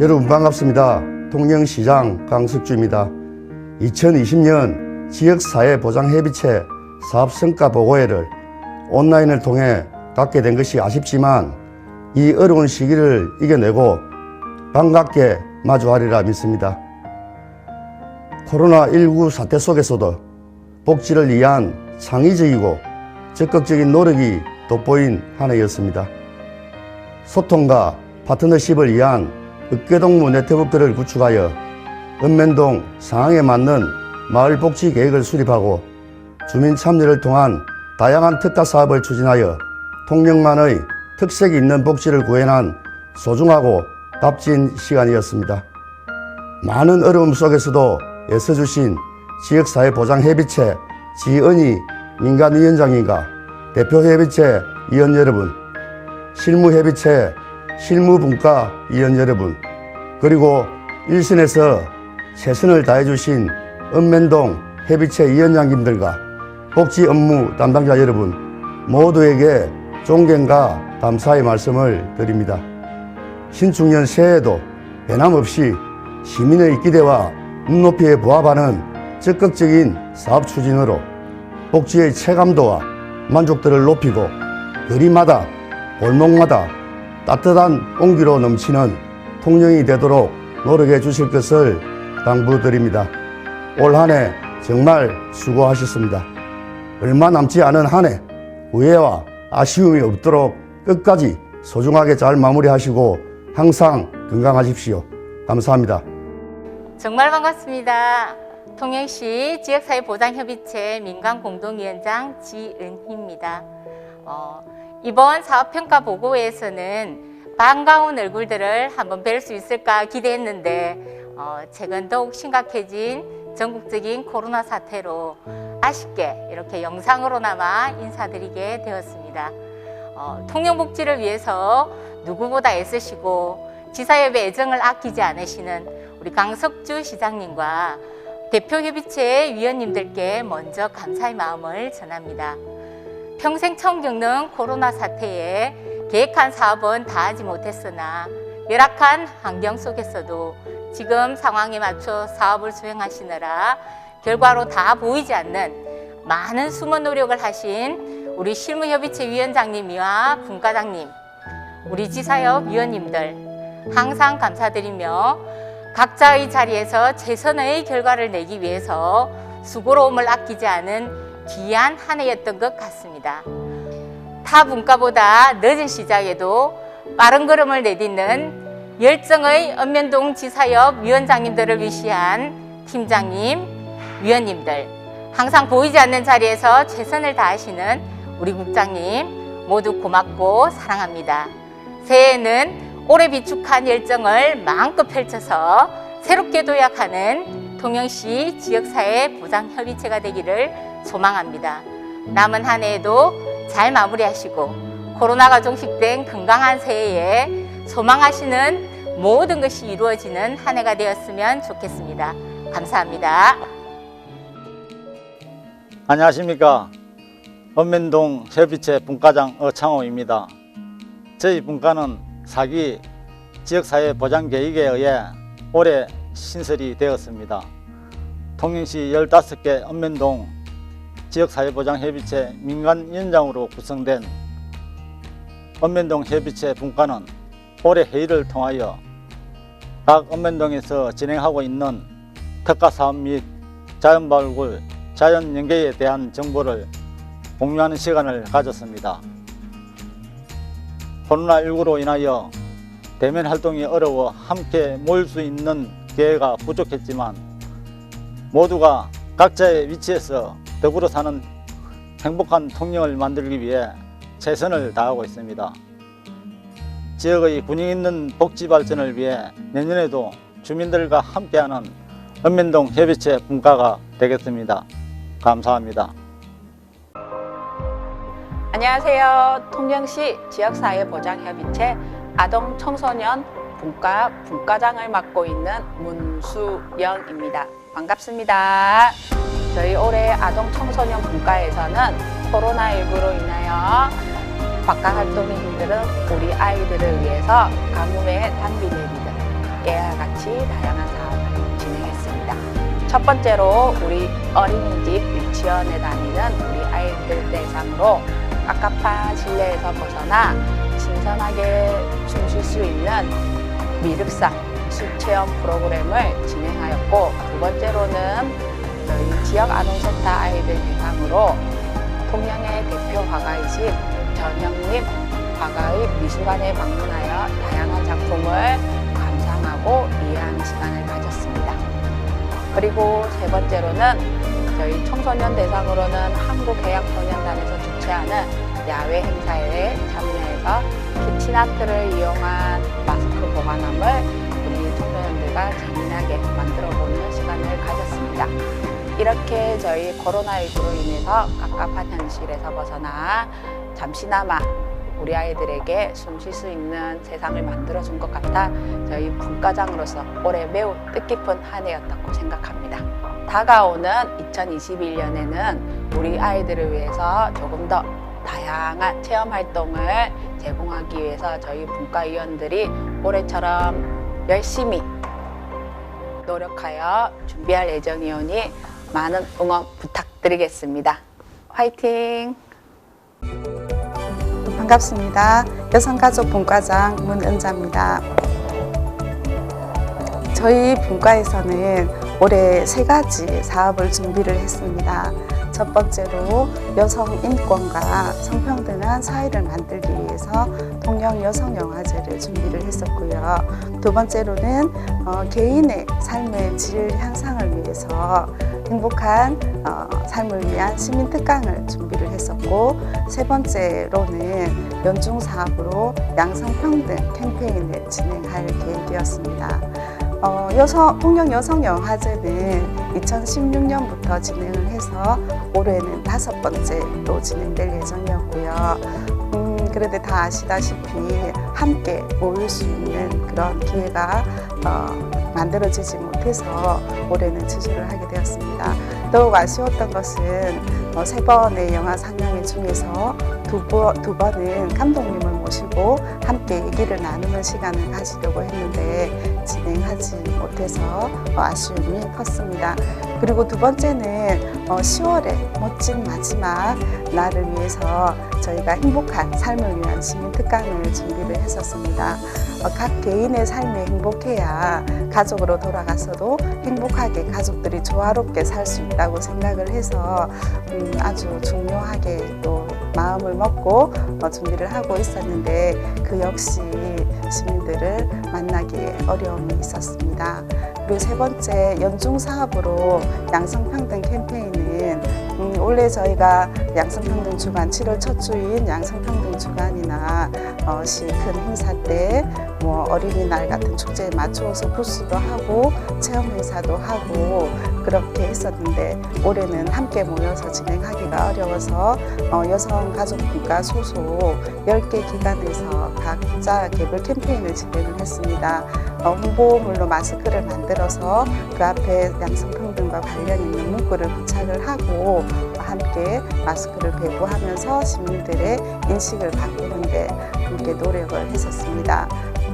여러분 반갑습니다. 통영시장 강석주입니다. 2020년 지역사회 보장 협의체 사업 성과 보고회를 온라인을 통해 갖게 된 것이 아쉽지만 이 어려운 시기를 이겨내고 반갑게 마주하리라 믿습니다. 코로나19 사태 속에서도 복지를 위한 창의적이고 적극적인 노력이 돋보인 한 해였습니다. 소통과 파트너십을 위한 읍계동무 네트워크를 구축하여 읍면동 상황에 맞는 마을복지 계획을 수립하고 주민 참여를 통한 다양한 특화 사업을 추진하여 통영만의 특색이 있는 복지를 구현한 소중하고 값진 시간이었습니다. 많은 어려움 속에서도 애써주신 지역사회보장협의체 지은희 민간위원장님과 대표협의체 위원 여러분, 실무협의체 실무분과 위원 여러분, 그리고 일선에서 최선을 다해주신 읍면동 협의체 위원장님들과 복지 업무 담당자 여러분 모두에게 존경과 감사의 말씀을 드립니다. 신축년 새해에도 변함없이 시민의 기대와 눈높이에 부합하는 적극적인 사업 추진으로 복지의 체감도와 만족도를 높이고 거리마다 골목마다 따뜻한 온기로 넘치는 통영이 되도록 노력해 주실 것을 당부드립니다. 올 한 해 정말 수고하셨습니다. 얼마 남지 않은 한 해 후회와 아쉬움이 없도록 끝까지 소중하게 잘 마무리하시고 항상 건강하십시오. 감사합니다. 정말 반갑습니다. 통영시 지역사회보장협의체 민간공동위원장 지은희입니다. 어, 이번 사업평가 보고회에서는 반가운 얼굴들을 한번 뵐 수 있을까 기대했는데 어, 최근 더욱 심각해진 전국적인 코로나 사태로 아쉽게 이렇게 영상으로나마 인사드리게 되었습니다. 어, 통영복지를 위해서 누구보다 애쓰시고 지사협의 애정을 아끼지 않으시는 우리 강석주 시장님과 대표협의체 위원님들께 먼저 감사의 마음을 전합니다. 평생 처음 겪는 코로나 사태에 계획한 사업은 다 하지 못했으나 열악한 환경 속에서도 지금 상황에 맞춰 사업을 수행하시느라 결과로 다 보이지 않는 많은 숨은 노력을 하신 우리 실무협의체 위원장님이와 분과장님, 우리 지사협 위원님들 항상 감사드리며 각자의 자리에서 최선의 결과를 내기 위해서 수고로움을 아끼지 않은 귀한 한 해였던 것 같습니다. 타 분과보다 늦은 시작에도 빠른 걸음을 내딛는 열정의 읍면동 지사협 위원장님들을 위시한 팀장님, 위원님들, 항상 보이지 않는 자리에서 최선을 다하시는 우리 국장님 모두 고맙고 사랑합니다. 새해에는 올해 비축한 열정을 마음껏 펼쳐서 새롭게 도약하는 통영시 지역사회 보장협의체가 되기를 소망합니다. 남은 한 해에도 잘 마무리하시고 코로나가 종식된 건강한 새해에 소망하시는 모든 것이 이루어지는 한 해가 되었으면 좋겠습니다. 감사합니다. 안녕하십니까. 읍면동 협의체 분과장 어창호입니다. 저희 분과는 사기 지역사회 보장 계획에 의해 올해 신설이 되었습니다. 통영시 15개 읍면동 지역사회보장협의체 민간위원장으로 구성된 읍면동 협의체 분과는 올해 회의를 통하여 각 읍면동에서 진행하고 있는 특화사업 및 자연발굴, 자연연계에 대한 정보를 공유하는 시간을 가졌습니다. 코로나19로 인하여 대면 활동이 어려워 함께 모일 수 있는 기회가 부족했지만 모두가 각자의 위치에서 더불어 사는 행복한 통영을 만들기 위해 최선을 다하고 있습니다. 지역의 분위기 있는 복지 발전을 위해 내년에도 주민들과 함께하는 읍면동 협의체 분과가 되겠습니다. 감사합니다. 안녕하세요. 통영시 지역사회보장협의체 아동 청소년 분과 분과장을 맡고 있는 문수영입니다. 반갑습니다. 저희 올해 아동 청소년 분과에서는 코로나19로 인하여 바깥 활동이 힘든 우리 아이들을 위해서 가뭄에 단비 내리는 깨알 같이 다양한 사업을 진행했습니다. 첫 번째로 우리 어린이집 유치원에 다니는 우리 아이들 대상으로 깝깝한 실내에서 벗어나 신선하게 숨 쉴 수 있는 미륵산 수체험 프로그램을 진행하였고 두 번째로는 지역 아동센터 아이들 대상으로 통영의 대표 화가이신 전영림 화가의 미술관에 방문하여 다양한 작품을 감상하고 이해하는 시간을 가졌습니다. 그리고 세 번째로는 저희 청소년 대상으로는 한국해양소년단에서 주최하는 야외 행사에 참여해서 키친아트를 이용한 마스크 보관함을 이렇게 저희 코로나19로 인해서 깝깝한 현실에서 벗어나 잠시나마 우리 아이들에게 숨 쉴 수 있는 세상을 만들어 준 것 같아 저희 분과장으로서 올해 매우 뜻깊은 한 해였다고 생각합니다. 다가오는 2021년에는 우리 아이들을 위해서 조금 더 다양한 체험 활동을 제공하기 위해서 저희 분과위원들이 올해처럼 열심히 노력하여 준비할 예정이오니 많은 응원 부탁드리겠습니다. 화이팅! 반갑습니다. 여성가족 분과장 문은자입니다. 저희 분과에서는 올해 세 가지 사업을 준비를 했습니다. 첫 번째로 여성 인권과 성평등한 사회를 만들기 위해서 통영 여성 영화제를 준비를 했었고요. 두 번째로는 어, 개인의 삶의 질 향상을 위해서 행복한 어, 삶을 위한 시민 특강을 준비를 했었고 세 번째로는 연중 사업으로 양성평등 캠페인을 진행할 계획이었습니다. 어, 여성, 통영 여성 영화제는 2016년부터 진행을 해서 올해는 다섯 번째로 진행될 예정이었고요. 음, 그런데 다 아시다시피 함께 모일 수 있는 그런 기회가 어, 만들어지지 못해서 올해는 취소를 하게 되었습니다. 더욱 아쉬웠던 것은 어, 세 번의 영화 상영회 중에서 두, 번, 두 번은 감독님을 모시고 함께 얘기를 나누는 시간을 가지려고 했는데 진행하지 못해서 어, 아쉬움이 컸습니다. 그리고 두 번째는 어, 10월에 멋진 마지막 날을 위해서 저희가 행복한 삶을 위한 시민 특강을 준비를 했었습니다. 어, 각 개인의 삶이 행복해야 가족으로 돌아가서도 행복하게 가족들이 조화롭게 살 수 있다고 생각을 해서 음, 아주 중요하게 또 마음을 먹고 어, 준비를 하고 있었는데 그 역시 시민들을 만나기에 어려움이 있었습니다. 그리고 세 번째 연중 사업으로 양성평등 캠페인은 음, 원래 저희가 양성평등 주간 7월 첫 주인 양성평등 주간이나 어, 시큰 행사 때 뭐 어린이날 같은 축제에 맞추어서 부스도 하고 체험 행사도 하고 그렇게 했었는데 올해는 함께 모여서 진행하기가 어려워서 어, 여성가족부가 소속 10개 기관에서 각자 개별 캠페인을 진행을 했습니다. 어, 홍보물로 마스크를 만들어서 그 앞에 양성평등과 관련 있는 문구를 부착을 하고 함께 마스크를 배부하면서 시민들의 인식을 바꾸는데 함께 노력을 했었습니다.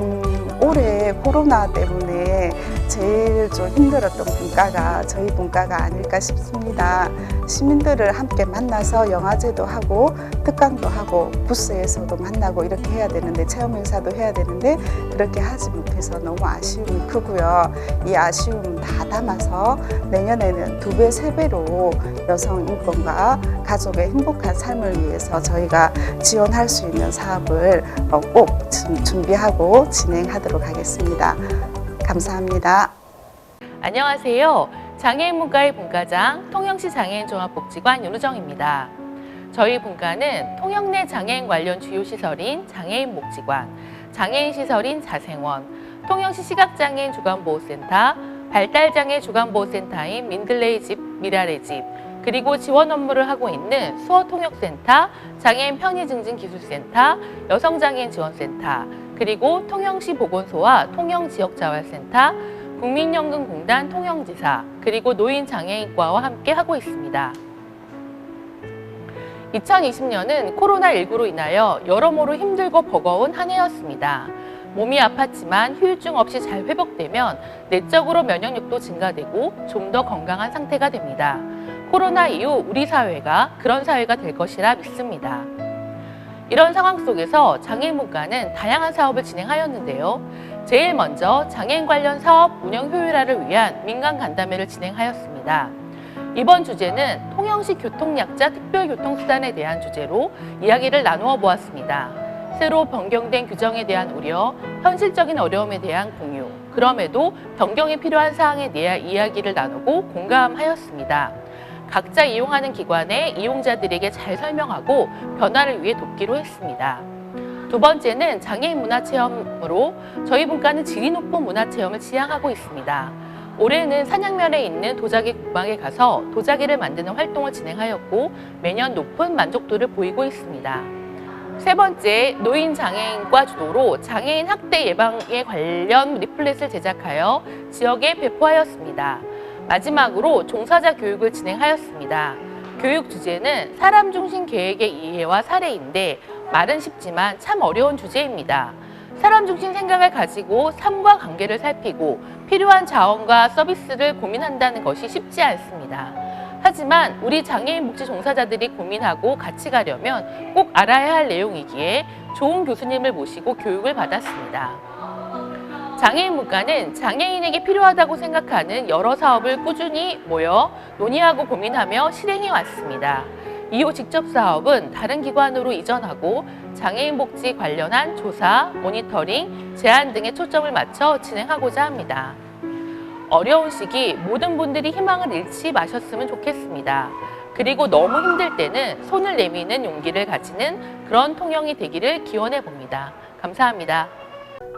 음, 올해 코로나 때문에 제일 좀 힘들었던 분과가 저희 분과가 아닐까 싶습니다. 시민들을 함께 만나서 영화제도 하고 특강도 하고 부스에서도 만나고 이렇게 해야 되는데 체험 행사도 해야 되는데 그렇게 하지 못해서 너무 아쉬움이 크고요. 이 아쉬움 다 담아서 내년에는 두 배, 세 배로 여성 인권과 가족의 행복한 삶을 위해서 저희가 지원할 수 있는 사업을 어, 꼭 준- 준비하고 진행하도록 하겠습니다. 감사합니다. 안녕하세요. 장애인 문과의 분과장 통영시 장애인 종합복지관 윤우정입니다. 저희 분과는 통영 내 장애인 관련 주요 시설인 장애인 복지관, 장애인 시설인 자생원, 통영시 시각장애인 주간보호센터, 발달장애 주간보호센터인 민들레이 집, 미라레 집, 그리고 지원 업무를 하고 있는 수어통역센터, 장애인 편의증진기술센터, 여성장애인 지원센터, 그리고 통영시 보건소와 통영지역자활센터, 국민연금공단 통영지사 그리고 노인장애인과와 함께 하고 있습니다. 2020년은 코로나19로 인하여 여러모로 힘들고 버거운 한 해였습니다. 몸이 아팠지만 후유증 없이 잘 회복되면 내적으로 면역력도 증가되고 좀 더 건강한 상태가 됩니다. 코로나 이후 우리 사회가 그런 사회가 될 것이라 믿습니다. 이런 상황 속에서 장애인 문과는 다양한 사업을 진행하였는데요. 제일 먼저 장애인 관련 사업 운영 효율화를 위한 민간 간담회를 진행하였습니다. 이번 주제는 통영시 교통약자 특별교통수단에 대한 주제로 이야기를 나누어 보았습니다. 새로 변경된 규정에 대한 우려, 현실적인 어려움에 대한 공유, 그럼에도 변경이 필요한 사항에 대한 이야기를 나누고 공감하였습니다. 각자 이용하는 기관의 이용자들에게 잘 설명하고 변화를 위해 돕기로 했습니다. 두 번째는 장애인 문화체험으로 저희 분과는 질이 높은 문화체험을 지향하고 있습니다. 올해는 산양면에 있는 도자기 공방에 가서 도자기를 만드는 활동을 진행하였고 매년 높은 만족도를 보이고 있습니다. 세 번째, 노인 장애인과 주도로 장애인 학대 예방에 관련 리플렛을 제작하여 지역에 배포하였습니다. 마지막으로 종사자 교육을 진행하였습니다. 교육 주제는 사람 중심 계획의 이해와 사례인데 말은 쉽지만 참 어려운 주제입니다. 사람 중심 생각을 가지고 삶과 관계를 살피고 필요한 자원과 서비스를 고민한다는 것이 쉽지 않습니다. 하지만 우리 장애인 복지 종사자들이 고민하고 같이 가려면 꼭 알아야 할 내용이기에 좋은 교수님을 모시고 교육을 받았습니다. 장애인 문과는 장애인에게 필요하다고 생각하는 여러 사업을 꾸준히 모여 논의하고 고민하며 실행해 왔습니다. 이후 직접 사업은 다른 기관으로 이전하고 장애인 복지 관련한 조사, 모니터링, 제안 등에 초점을 맞춰 진행하고자 합니다. 어려운 시기 모든 분들이 희망을 잃지 마셨으면 좋겠습니다. 그리고 너무 힘들 때는 손을 내미는 용기를 가지는 그런 통영이 되기를 기원해 봅니다. 감사합니다.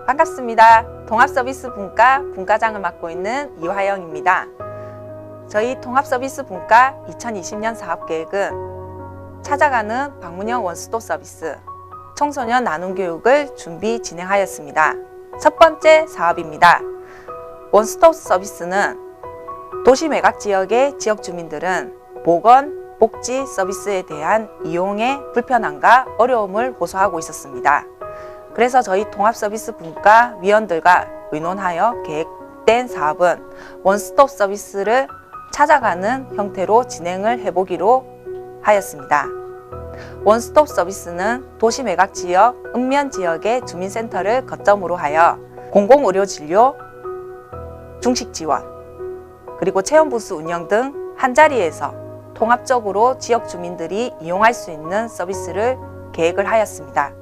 반갑습니다. 통합서비스 분과 분과장을 맡고 있는 이화영입니다. 저희 통합서비스 분과 2020년 사업계획은 찾아가는 방문형 원스톱 서비스, 청소년 나눔 교육을 준비 진행하였습니다. 첫 번째 사업입니다. 원스톱 서비스는 도시 매각 지역의 지역 주민들은 보건, 복지 서비스에 대한 이용의 불편함과 어려움을 호소하고 있었습니다. 그래서 저희 통합서비스 분과 위원들과 의논하여 계획된 사업은 원스톱 서비스를 찾아가는 형태로 진행을 해보기로 하였습니다. 원스톱 서비스는 도시 매각 지역, 읍면 지역의 주민센터를 거점으로 하여 공공의료 진료, 중식 지원, 그리고 체험부스 운영 등 한자리에서 통합적으로 지역 주민들이 이용할 수 있는 서비스를 계획을 하였습니다.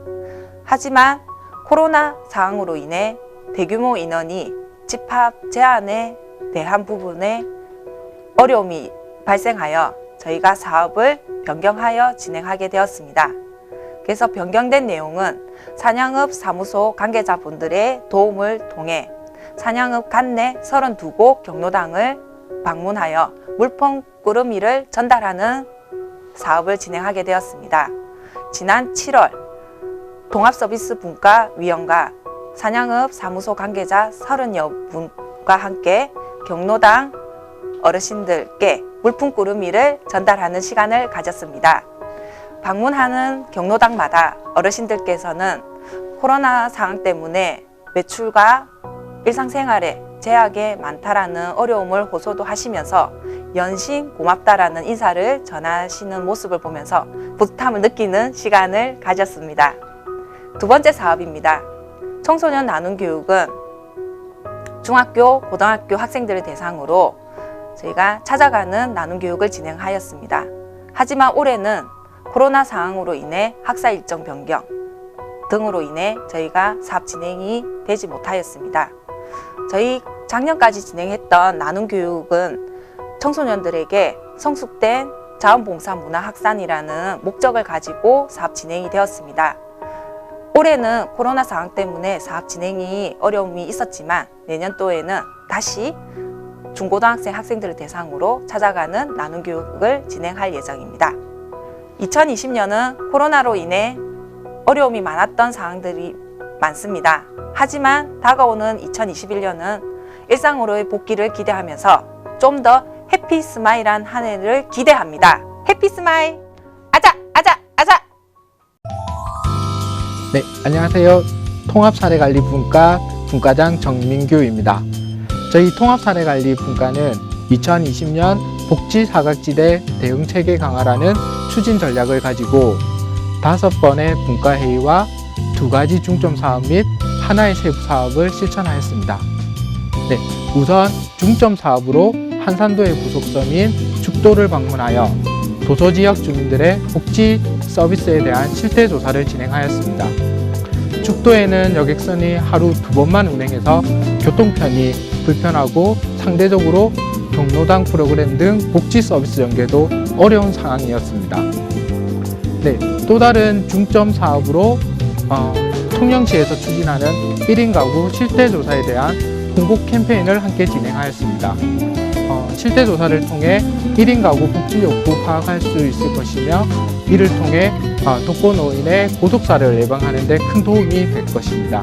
하지만 코로나 상황으로 인해 대규모 인원이 집합 제한에 대한 부분에 어려움이 발생하여 저희가 사업을 변경하여 진행하게 되었습니다. 그래서 변경된 내용은 산양읍 사무소 관계자분들의 도움을 통해 산양읍 관내 32곳 경로당을 방문하여 물품 꾸러미를 전달하는 사업을 진행하게 되었습니다. 지난 7월 동합서비스 분과 위원과 산양읍 사무소 관계자 30여 분과 함께 경로당 어르신들께 물품 꾸러미를 전달하는 시간을 가졌습니다. 방문하는 경로당마다 어르신들께서는 코로나 상황 때문에 외출과 일상생활에 제약이 많다라는 어려움을 호소도 하시면서 연신 고맙다라는 인사를 전하시는 모습을 보면서 뿌듯함을 느끼는 시간을 가졌습니다. 두 번째 사업입니다. 청소년 나눔 교육은 중학교, 고등학교 학생들을 대상으로 저희가 찾아가는 나눔 교육을 진행하였습니다. 하지만 올해는 코로나 상황으로 인해 학사 일정 변경 등으로 인해 저희가 사업 진행이 되지 못하였습니다. 저희 작년까지 진행했던 나눔 교육은 청소년들에게 성숙된 자원봉사 문화 확산이라는 목적을 가지고 사업 진행이 되었습니다. 올해는 코로나 상황 때문에 사업 진행이 어려움이 있었지만 내년도에는 다시 중고등학생 학생들을 대상으로 찾아가는 나눔 교육을 진행할 예정입니다. 2020년은 코로나로 인해 어려움이 많았던 상황들이 많습니다. 하지만 다가오는 2021년은 일상으로의 복귀를 기대하면서 좀 더 해피 스마일한 한 해를 기대합니다. 해피 스마일! 아자! 아자! 네, 안녕하세요. 통합사례관리분과 분과장 정민규입니다. 저희 통합사례관리 분과는 2020년 복지사각지대 대응체계 강화라는 추진 전략을 가지고 다섯 번의 분과회의와 두 가지 중점 사업 및 하나의 세부 사업을 실천하였습니다. 네, 우선 중점 사업으로 한산도의 부속섬인 죽도를 방문하여 도서 지역 주민들의 복지 서비스에 대한 실태 조사를 진행하였습니다. 죽도에는 여객선이 하루 두 번만 운행해서 교통편이 불편하고 상대적으로 경로당 프로그램 등 복지 서비스 연계도 어려운 상황이었습니다. 네, 또 다른 중점 사업으로 어, 통영시에서 추진하는 1인 가구 실태 조사에 대한 홍보 캠페인을 함께 진행하였습니다. 어, 실태 조사를 통해 1인 가구 복지 욕구 파악할 수 있을 것이며 이를 통해 어, 독거노인의 고독사를 예방하는 데 큰 도움이 될 것입니다.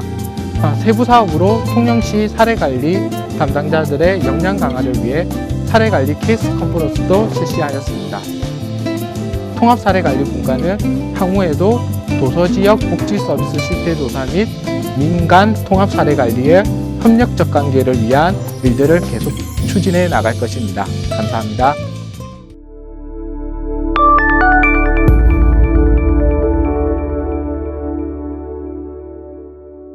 어, 세부 사업으로 통영시 사례관리 담당자들의 역량 강화를 위해 사례관리 케이스 컨퍼런스도 실시하였습니다. 통합사례관리분과는 향후에도 도서지역 복지 서비스 실태 조사 및 민간 통합사례관리의 협력적 관계를 위한 일들을 계속 추진해 나갈 것입니다. 감사합니다.